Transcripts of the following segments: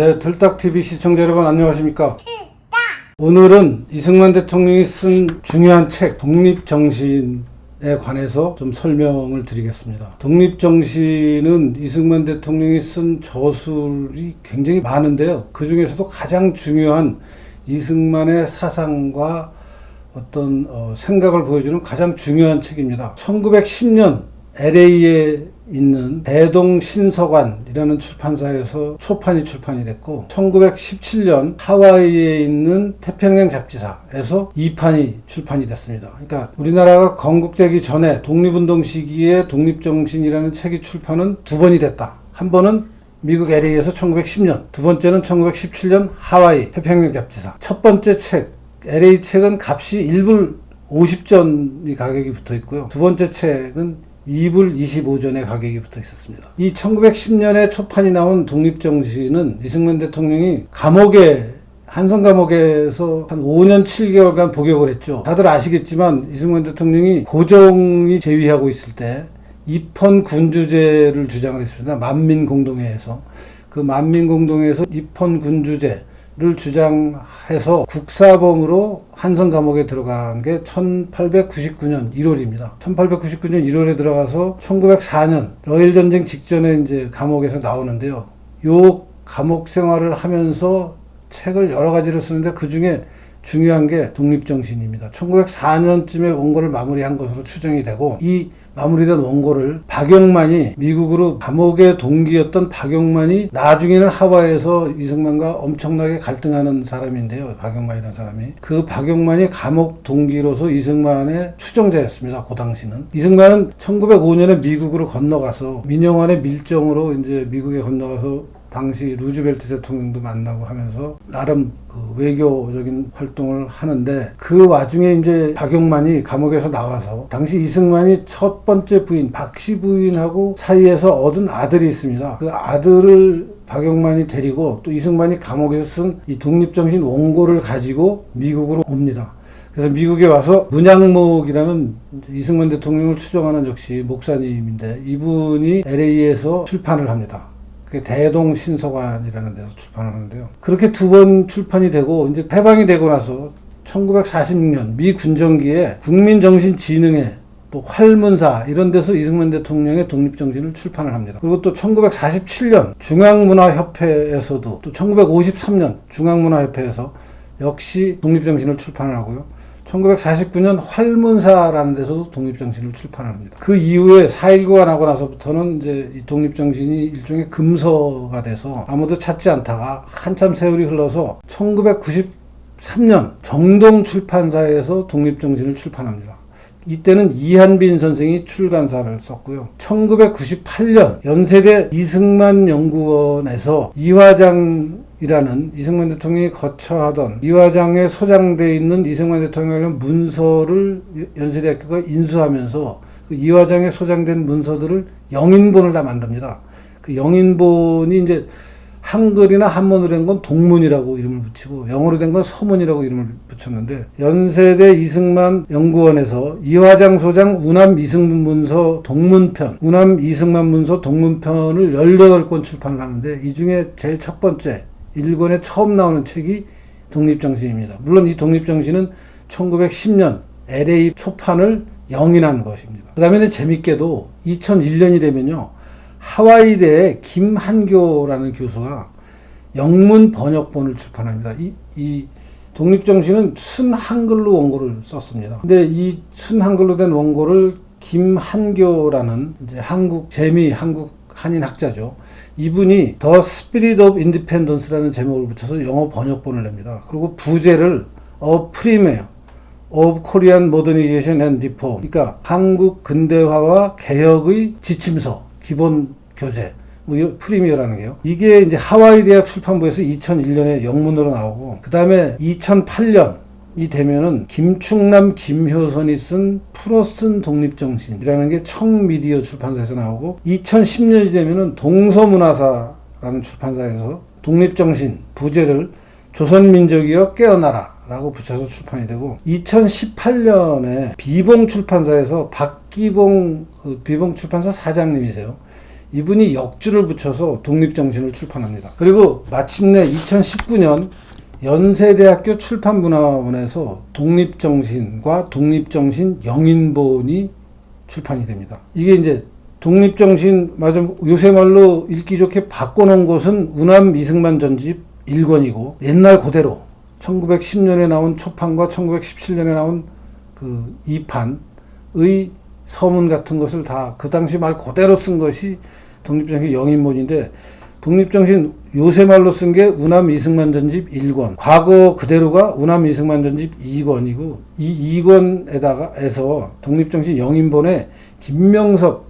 네, 들딱TV 시청자 여러분 안녕하십니까? 오늘은 이승만 대통령이 쓴 중요한 책 독립정신 에 관해서 좀 설명을 드리겠습니다. 독립정신은 이승만 대통령이 쓴 저술이 굉장히 많은데요. 그 중에서도 가장 중요한 이승만의 사상과 어떤 어, 생각을 보여주는 가장 중요한 책입니다. 1910년 LA에 있는 대동 신서관이라는 출판사에서 초판이 출판이 됐고 1917년 하와이에 있는 태평양 잡지사에서 2판이 출판이 됐습니다. 그러니까 우리나라가 건국되기 전에 독립운동 시기에 독립정신이라는 책이 출판은 두 번이 됐다. 한 번은 미국 LA에서 1910년, 두 번째는 1917년 하와이 태평양 잡지사. 첫 번째 책 LA 책은 값이 1불 50전이 가격이 붙어 있고요. 두 번째 책은 2불 25전의 가격이 붙어 있었습니다. 이 1910년에 초판이 나온 독립정신은 이승만 대통령이 감옥에 한성 감옥에서 한 5년 7개월간 복역을 했죠. 다들 아시겠지만 이승만 대통령이 고종이 재위하고 있을 때 입헌 군주제를 주장을 했습니다. 만민공동회에서 그 만민공동회에서 입헌 군주제 를 주장해서 국사범으로 한성 감옥에 들어간 게 1899년 1월입니다. 1899년 1월에 들어가서 1904년 러일 전쟁 직전에 이제 감옥에서 나오는데요. 요 감옥 생활을 하면서 책을 여러 가지를 쓰는데 그 중에 중요한 게 독립정신입니다. 1904년쯤에 원고를 마무리한 것으로 추정이 되고 이 마무리된 원고를 박영만이 미국으로 감옥의 동기였던 박영만이 나중에는 하와이에서 이승만과 엄청나게 갈등하는 사람인데요. 박영만이라는 사람이. 그 박영만이 감옥 동기로서 이승만의 추종자였습니다. 그 당시는. 이승만은 1905년에 미국으로 건너가서 민영환의 밀정으로 이제 미국에 건너가서 당시 루즈벨트 대통령도 만나고 하면서 나름 그 외교적인 활동을 하는데 그 와중에 이제 박용만이 감옥에서 나와서 당시 이승만이 첫 번째 부인 박씨 부인하고 사이에서 얻은 아들이 있습니다. 그 아들을 박용만이 데리고 또 이승만이 감옥에서 쓴 이 독립정신 원고를 가지고 미국으로 옵니다. 그래서 미국에 와서 문양목이라는 이승만 대통령을 추종하는 역시 목사님인데 이분이 LA에서 출판을 합니다. 그게 대동 신서관이라는 데서 출판을 하는데요. 그렇게 두 번 출판이 되고 이제 해방이 되고 나서 1946년 미 군정기에 국민정신진흥회 또 활문사 이런 데서 이승만 대통령의 독립정신을 출판을 합니다. 그리고 또 1947년 중앙문화협회에서도 또 1953년 중앙문화협회에서 역시 독립정신을 출판을 하고요. 1949년 활문사라는 데서도 독립정신을 출판을 합니다. 그 이후에 4.19가 나고 나서부터는 이제 이 독립정신이 일종의 금서가 돼서 아무도 찾지 않다가 한참 세월이 흘러서 1993년 정동 출판사에서 독립정신을 출판합니다. 이때는 이한빈 선생이 출간사를 썼고요. 1998년 연세대 이승만 연구원에서 이화장 이라는 이승만 대통령이 거처하던 이화장에 소장되어 있는 이승만 대통령의 문서를 연세대학교가 인수하면서 그 이화장에 소장된 문서들을 영인본을 다 만듭니다. 그 영인본이 이제 한글이나 한문으로 된 건 동문이라고 이름을 붙이고 영어로 된 건 서문이라고 이름을 붙였는데 연세대 이승만 연구원에서 이화장 소장 우남 이승만 문서 동문편 우남 이승만 문서 동문편을 18권 출판을 하는데 이 중에 제일 첫 번째 1권에 처음 나오는 책이 독립정신입니다. 물론 이 독립정신은 1910년 LA 초판을 영인한 것입니다. 그 다음에는 재밌게도 2001년이 되면요. 하와이대 김한교라는 교수가 영문 번역본을 출판합니다. 이, 이 독립정신은 순 한글로 원고를 썼습니다. 근데 이 순 한글로 된 원고를 김한교라는 이제 한국 재미 한국 한인 학자죠. 이분이 The Spirit of Independence라는 제목을 붙여서 영어 번역본을 냅니다. 그리고 부제를 A Premier of Korean Modernization and Reform. 그러니까 한국 근대화와 개혁의 지침서, 기본 교재, 뭐 프리미어라는 게요. 이게 이제 하와이 대학 출판부에서 2001년에 영문으로 나오고, 그 다음에 2008년 이 되면은 김충남, 김효선이 쓴 풀어 쓴 독립정신이라는 게 청미디어 출판사에서 나오고 2010년이 되면은 동서문화사라는 출판사에서 독립정신 부제를 조선민족이여 깨어나라 라고 붙여서 출판이 되고 2018년에 비봉 출판사에서 박기봉 그 비봉 출판사 사장님이세요. 이분이 역주를 붙여서 독립정신을 출판합니다. 그리고 마침내 2019년 연세대학교 출판문화원에서 독립정신과 독립정신 영인본이 출판이 됩니다. 이게 이제 독립정신, 맞아, 요새 말로 읽기 좋게 바꿔놓은 것은 우남 이승만 전집 1권이고, 옛날 그대로 1910년에 나온 초판과 1917년에 나온 그 2판의 서문 같은 것을 다 그 당시 말 그대로 쓴 것이 독립정신 영인본인데, 독립정신 요새 말로 쓴 게 우남 이승만 전집 1권. 과거 그대로가 우남 이승만 전집 2권이고 이 2권에다가 에서 독립정신 영인본에 김명섭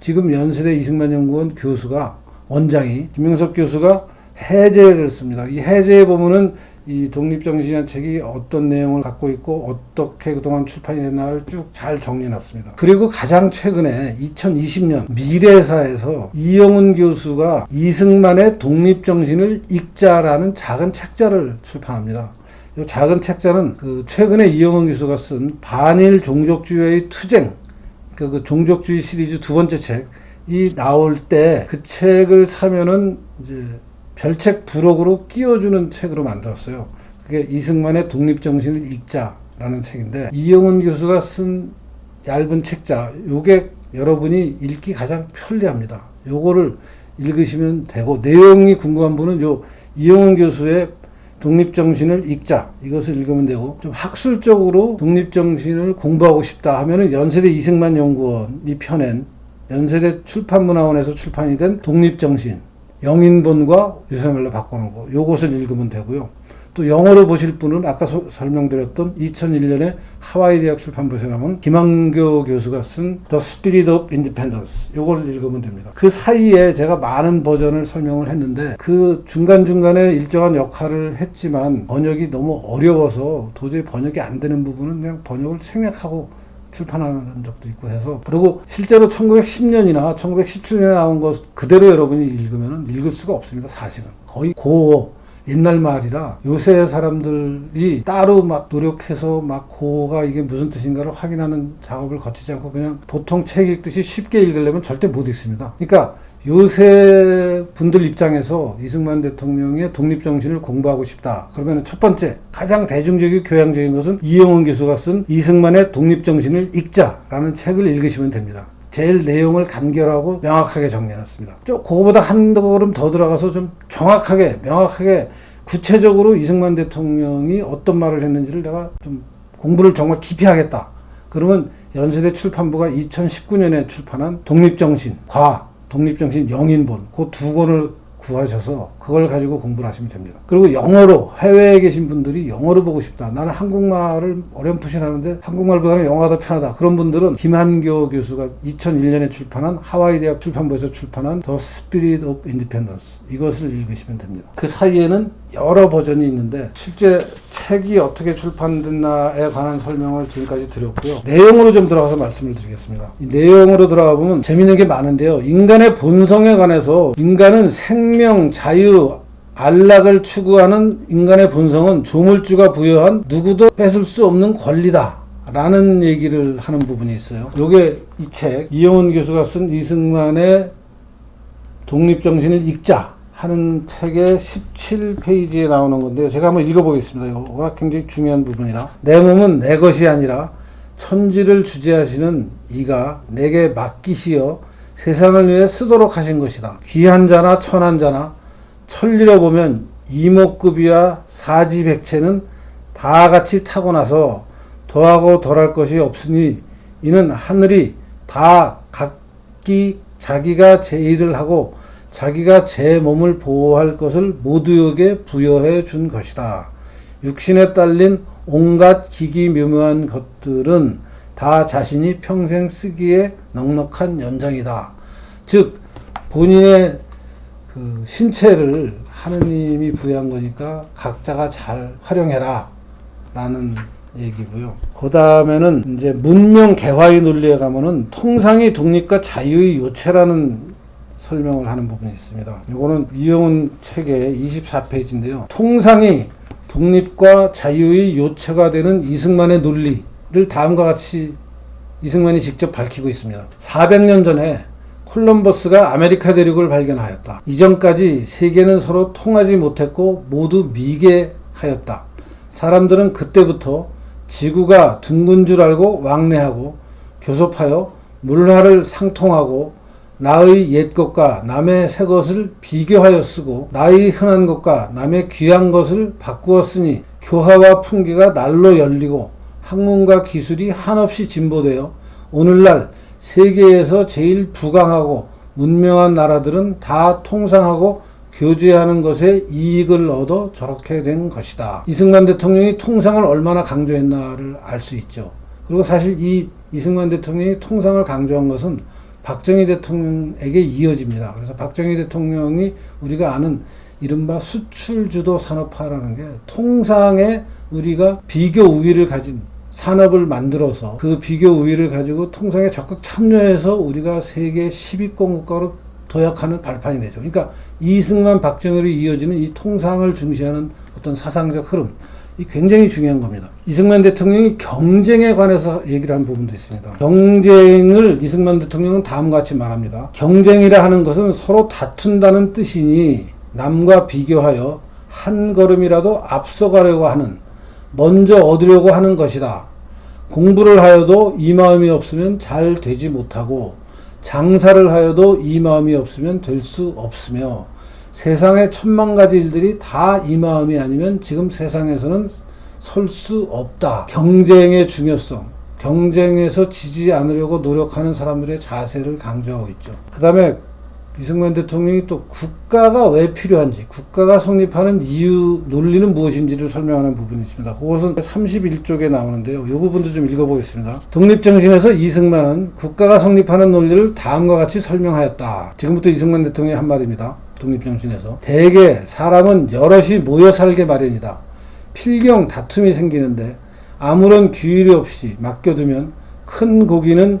지금 연세대 이승만 연구원 교수가 원장이 김명섭 교수가 해제를 씁니다. 이 해제에 보면은 이 독립정신이라는 책이 어떤 내용을 갖고 있고 어떻게 그동안 출판이 됐나를 쭉 잘 정리해놨습니다. 그리고 가장 최근에 2020년 미래사에서 이영훈 교수가 이승만의 독립정신을 읽자라는 작은 책자를 출판합니다. 이 작은 책자는 그 최근에 이영훈 교수가 쓴 반일 종족주의의 투쟁 그, 그 종족주의 시리즈 두 번째 책이 나올 때 그 책을 사면은 이제 별책 부록으로 끼워주는 책으로 만들었어요. 그게 이승만의 독립정신을 읽자라는 책인데 이영훈 교수가 쓴 얇은 책자 요게 여러분이 읽기 가장 편리합니다. 요거를 읽으시면 되고 내용이 궁금한 분은 요 이영훈 교수의 독립정신을 읽자 이것을 읽으면 되고 좀 학술적으로 독립정신을 공부하고 싶다 하면은 연세대 이승만 연구원이 펴낸 연세대 출판문화원에서 출판이 된 독립정신 영인본과 유세말로 바꾸는 거 요것을 읽으면 되고요. 또 영어로 보실 분은 아까 소- 설명드렸던 2001년에 하와이 대학 출판부에서 나온 김한교 교수가 쓴 The Spirit of Independence 요걸 읽으면 됩니다. 그 사이에 제가 많은 버전을 설명을 했는데 그 중간중간에 일정한 역할을 했지만 번역이 너무 어려워서 도저히 번역이 안 되는 부분은 그냥 번역을 생략하고 출판하는 적도 있고 해서 그리고 실제로 1910년이나 1917년에 나온 것 그대로 여러분이 읽으면 읽을 수가 없습니다 사실은. 거의 고어 옛날 말이라 요새 사람들이 따로 막 노력해서 막 고어가 이게 무슨 뜻인가를 확인하는 작업을 거치지 않고 그냥 보통 책 읽듯이 쉽게 읽으려면 절대 못 읽습니다. 그러니까 요새 분들 입장에서 이승만 대통령의 독립정신을 공부하고 싶다. 그러면 첫 번째, 가장 대중적이고 교양적인 것은 이영훈 교수가 쓴 이승만의 독립정신을 읽자라는 책을 읽으시면 됩니다. 제일 내용을 간결하고 명확하게 정리해놨습니다. 좀 그거보다 한 걸음 더 들어가서 좀 정확하게, 명확하게, 구체적으로 이승만 대통령이 어떤 말을 했는지를 내가 좀 공부를 정말 깊이 하겠다. 그러면 연세대 출판부가 2019년에 출판한 독립정신, 과, 독립정신 영인본 그 두 권을 구하셔서 그걸 가지고 공부를 하시면 됩니다. 그리고 영어로 해외에 계신 분들이 영어로 보고 싶다. 나는 한국말을 어렴풋이 하는데 한국말보다는 영어가 더 편하다. 그런 분들은 김한교 교수가 2001년에 출판한 하와이 대학 출판부에서 출판한 The Spirit of Independence 이것을 읽으시면 됩니다. 그 사이에는 여러 버전이 있는데 실제 책이 어떻게 출판됐나에 관한 설명을 지금까지 드렸고요. 내용으로 좀 들어가서 말씀을 드리겠습니다. 이 내용으로 들어가 보면 재밌는 게 많은데요. 인간의 본성에 관해서 인간은 생명, 자유, 안락을 추구하는 인간의 본성은 조물주가 부여한 누구도 뺏을 수 없는 권리다. 라는 얘기를 하는 부분이 있어요. 요게 이 책, 이영훈 교수가 쓴 이승만의 독립정신을 읽자 하는 책의 17페이지에 나오는 건데요. 제가 한번 읽어보겠습니다. 이거 워낙 굉장히 중요한 부분이라. 내 몸은 내 것이 아니라 천지를 주재하시는 이가 내게 맡기시어 세상을 위해 쓰도록 하신 것이다. 귀한 자나 천한 자나 천리로 보면 이목급이와 사지백체는 다 같이 타고나서 더하고 덜할 것이 없으니 이는 하늘이 다 각기 자기가 제 일을 하고 자기가 제 몸을 보호할 것을 모두에게 부여해 준 것이다. 육신에 딸린 온갖 기기 묘묘한 것들은 다 자신이 평생 쓰기에 넉넉한 연장이다. 즉 본인의 그 신체를 하느님이 부여한 거니까 각자가 잘 활용해라 라는 얘기고요. 그 다음에는 이제 문명 개화의 논리에 가면은 통상의 독립과 자유의 요체라는 설명을 하는 부분이 있습니다. 이거는 이영훈 책의 24페이지인데요. 통상이 독립과 자유의 요체가 되는 이승만의 논리 를 다음과 같이 이승만이 직접 밝히고 있습니다. 400년 전에 콜럼버스가 아메리카 대륙을 발견하였다. 이전까지 세계는 서로 통하지 못했고 모두 미개하였다. 사람들은 그때부터 지구가 둥근 줄 알고 왕래하고 교섭하여 물화를 상통하고 나의 옛 것과 남의 새 것을 비교하여 쓰고 나의 흔한 것과 남의 귀한 것을 바꾸어 쓰니 교화와 풍기가 날로 열리고 학문과 기술이 한없이 진보되어 오늘날 세계에서 제일 부강하고 문명한 나라들은 다 통상하고 교제하는 것에 이익을 얻어 저렇게 된 것이다. 이승만 대통령이 통상을 얼마나 강조했나를 알 수 있죠. 그리고 사실 이 이승만 대통령이 통상을 강조한 것은 박정희 대통령에게 이어집니다. 그래서 박정희 대통령이 우리가 아는 이른바 수출주도 산업화라는 게 통상에 우리가 비교 우위를 가진 산업을 만들어서 그 비교 우위를 가지고 통상에 적극 참여해서 우리가 세계 10위권 국가로 도약하는 발판이 되죠. 그러니까 이승만 박정희로 이어지는 이 통상을 중시하는 어떤 사상적 흐름 이 굉장히 중요한 겁니다. 이승만 대통령이 경쟁에 관해서 얘기를 한 부분도 있습니다. 경쟁을 이승만 대통령은 다음과 같이 말합니다. 경쟁이라 하는 것은 서로 다툰다는 뜻이니 남과 비교하여 한 걸음이라도 앞서가려고 하는 먼저 얻으려고 하는 것이다. 공부를 하여도 이 마음이 없으면 잘 되지 못하고 장사를 하여도 이 마음이 없으면 될 수 없으며 세상에 천만 가지 일들이 다 이 마음이 아니면 지금 세상에서는 설 수 없다. 경쟁의 중요성, 경쟁에서 지지 않으려고 노력하는 사람들의 자세를 강조하고 있죠. 그 다음에 이승만 대통령이 또 국가가 왜 필요한지, 국가가 성립하는 이유, 논리는 무엇인지를 설명하는 부분이 있습니다. 그것은 31쪽에 나오는데요. 이 부분도 좀 읽어보겠습니다. 독립정신에서 이승만은 국가가 성립하는 논리를 다음과 같이 설명하였다. 지금부터 이승만 대통령이 한 말입니다. 독립정신에서. 대개 사람은 여럿이 모여 살게 마련이다. 필경 다툼이 생기는데 아무런 규율이 없이 맡겨두면 큰 고기는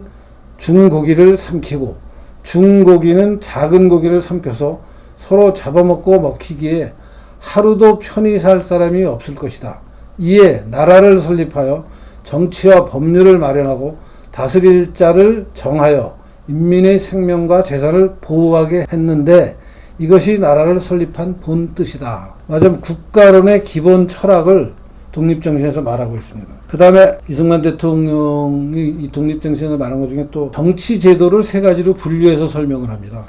중고기를 삼키고 중고기는 작은 고기를 삼켜서 서로 잡아먹고 먹히기에 하루도 편히 살 사람이 없을 것이다. 이에 나라를 설립하여 정치와 법률을 마련하고 다스릴 자를 정하여 인민의 생명과 재산을 보호하게 했는데 이것이 나라를 설립한 본 뜻이다. 맞으면 국가론의 기본 철학을 독립정신에서 말하고 있습니다. 그 다음에 이승만 대통령이 이 독립정신을 말한 것 중에 또 정치 제도를 세 가지로 분류해서 설명을 합니다.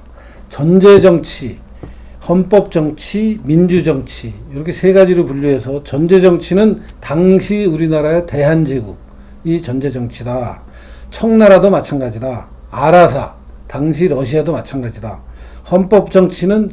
전제 정치, 헌법 정치, 민주 정치 이렇게 세 가지로 분류해서 전제 정치는 당시 우리나라의 대한제국이 전제 정치다. 청나라도 마찬가지다. 아라사, 당시 러시아도 마찬가지다. 헌법 정치는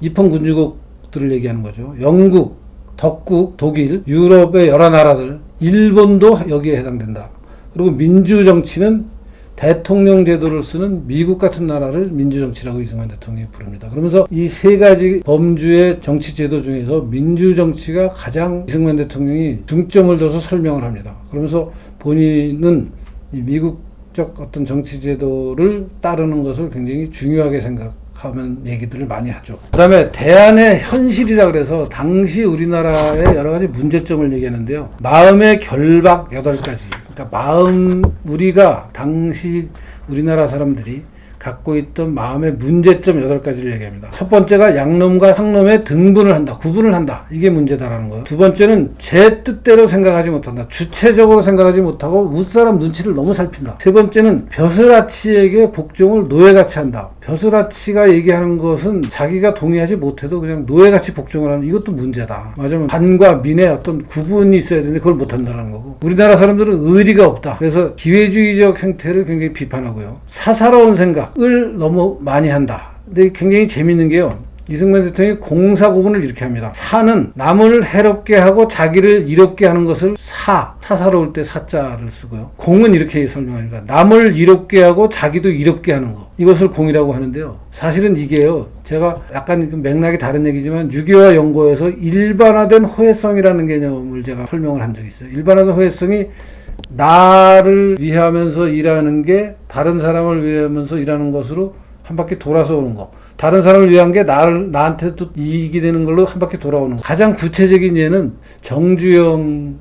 입헌군주국들을 얘기하는 거죠. 영국, 덕국, 독일, 유럽의 여러 나라들, 일본도 여기에 해당된다. 그리고 민주정치는 대통령 제도를 쓰는 미국 같은 나라를 민주정치라고 이승만 대통령이 부릅니다. 그러면서 이 세 가지 범주의 정치 제도 중에서 민주정치가 가장 이승만 대통령이 중점을 둬서 설명을 합니다. 그러면서 본인은 이 미국적 어떤 정치 제도를 따르는 것을 굉장히 중요하게 생각 하면 얘기들을 많이 하죠. 그 다음에 대안의 현실이라 그래서 당시 우리나라의 여러 가지 문제점을 얘기하는데요. 마음의 결박 8가지. 그러니까 마음, 우리가 당시 우리나라 사람들이 갖고 있던 마음의 문제점 8가지를 얘기합니다. 첫 번째가 양놈과 상놈의 등분을 한다. 구분을 한다. 이게 문제다라는 거예요. 두 번째는 제 뜻대로 생각하지 못한다. 주체적으로 생각하지 못하고 윗사람 눈치를 너무 살핀다. 세 번째는 벼슬아치에게 복종을 노예같이 한다. 벼슬아치가 얘기하는 것은 자기가 동의하지 못해도 그냥 노예같이 복종을 하는 이것도 문제다. 맞으면 반과 민의 어떤 구분이 있어야 되는데 그걸 못한다는 거고. 우리나라 사람들은 의리가 없다. 그래서 기회주의적 행태를 굉장히 비판하고요. 사사로운 생각을 너무 많이 한다. 근데 굉장히 재밌는 게요. 이승만 대통령이 공사 구분을 이렇게 합니다. 사는 남을 해롭게 하고 자기를 이롭게 하는 것을 사, 사사로울 때 사자를 쓰고요. 공은 이렇게 설명합니다. 남을 이롭게 하고 자기도 이롭게 하는 것. 이것을 공이라고 하는데요. 사실은 이게요. 제가 약간 그 맥락이 다른 얘기지만 유교와 연고에서 일반화된 호혜성이라는 개념을 제가 설명을 한 적이 있어요. 일반화된 호혜성이 나를 위하면서 일하는 게 다른 사람을 위하면서 일하는 것으로 한 바퀴 돌아서 오는 거. 다른 사람을 위한 게 나를 나한테도 이익이 되는 걸로 한 바퀴 돌아오는 거. 가장 구체적인 예는 정주영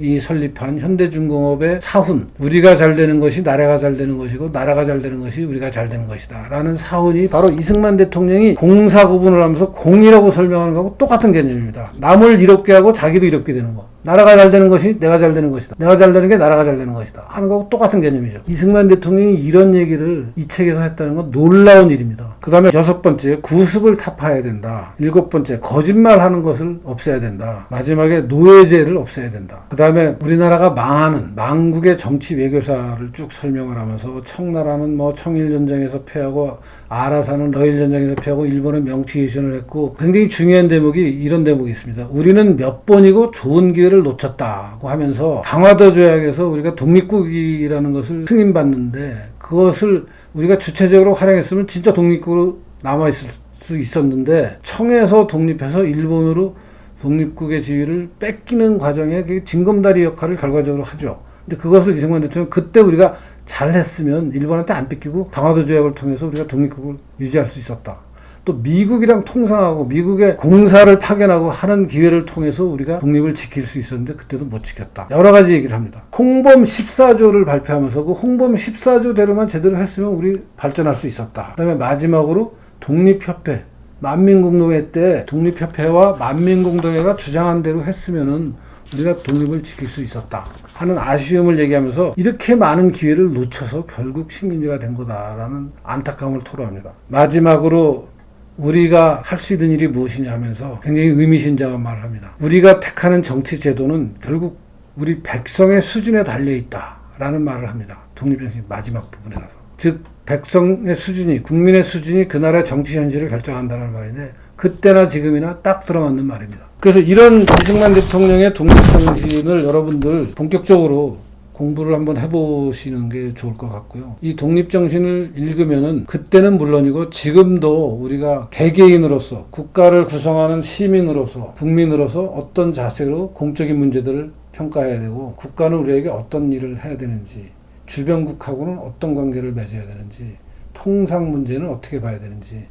이 설립한 현대중공업의 사훈. 우리가 잘 되는 것이 나라가 잘 되는 것이고 나라가 잘 되는 것이 우리가 잘 되는 것이다. 라는 사훈이 바로 이승만 대통령이 공사 구분을 하면서 공이라고 설명하는 거하고 똑같은 개념입니다. 남을 이롭게 하고 자기도 이롭게 되는 거 나라가 잘 되는 것이 내가 잘 되는 것이다. 내가 잘 되는 게 나라가 잘 되는 것이다. 하는 거하고 똑같은 개념이죠. 이승만 대통령이 이런 얘기를 이 책에서 했다는 건 놀라운 일입니다. 그 다음에 여섯 번째 구습을 타파해야 된다. 일곱 번째 거짓말 하는 것을 없애야 된다. 마지막에 노예제를 없애야 된다. 그 다음에 우리나라가 망하는 망국의 정치 외교사를 쭉 설명을 하면서 청나라는 뭐 청일전쟁에서 패하고 아라사는 러일전쟁에서 패하고 일본은 명치이전을 했고 굉장히 중요한 대목이 이런 대목이 있습니다. 우리는 몇 번이고 좋은 기회를 놓쳤다고 하면서 강화도 조약에서 우리가 독립국이라는 것을 승인받는데 그것을 우리가 주체적으로 활용했으면 진짜 독립국으로 남아있을 수 있었는데 청에서 독립해서 일본으로 독립국의 지위를 뺏기는 과정에 그 징검다리 역할을 결과적으로 하죠. 근데 그것을 이승만 대통령 그때 우리가 잘했으면 일본한테 안 뺏기고 강화도 조약을 통해서 우리가 독립국을 유지할 수 있었다. 또 미국이랑 통상하고 미국의 공사를 파견하고 하는 기회를 통해서 우리가 독립을 지킬 수 있었는데 그때도 못 지켰다. 여러 가지 얘기를 합니다. 홍범 14조를 발표하면서 그 홍범 14조대로만 제대로 했으면 우리 발전할 수 있었다. 그다음에 마지막으로 독립협회 만민공동회 때 독립협회와 만민공동회가 주장한 대로 했으면은 우리가 독립을 지킬 수 있었다 하는 아쉬움을 얘기하면서 이렇게 많은 기회를 놓쳐서 결국 식민지가 된 거다라는 안타까움을 토로합니다. 마지막으로 우리가 할 수 있는 일이 무엇이냐 하면서 굉장히 의미심장한 말을 합니다. 우리가 택하는 정치 제도는 결국 우리 백성의 수준에 달려 있다라는 말을 합니다. 독립정신 마지막 부분에 가서. 즉 백성의 수준이 국민의 수준이 그 나라의 정치 현실을 결정한다는 말인데 그때나 지금이나 딱 들어맞는 말입니다. 그래서 이런 이승만 대통령의 독립정신을 여러분들 본격적으로 공부를 한번 해보시는 게 좋을 것 같고요. 이 독립정신을 읽으면은 그때는 물론이고 지금도 우리가 개개인으로서 국가를 구성하는 시민으로서 국민으로서 어떤 자세로 공적인 문제들을 평가해야 되고 국가는 우리에게 어떤 일을 해야 되는지 주변국하고는 어떤 관계를 맺어야 되는지 통상 문제는 어떻게 봐야 되는지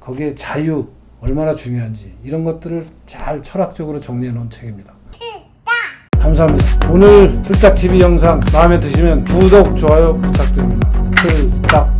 거기에 자유 얼마나 중요한지 이런 것들을 잘 철학적으로 정리해 놓은 책입니다. 감사합니다. 오늘 틀딱TV 영상 마음에 드시면 구독, 좋아요 부탁드립니다. 틀딱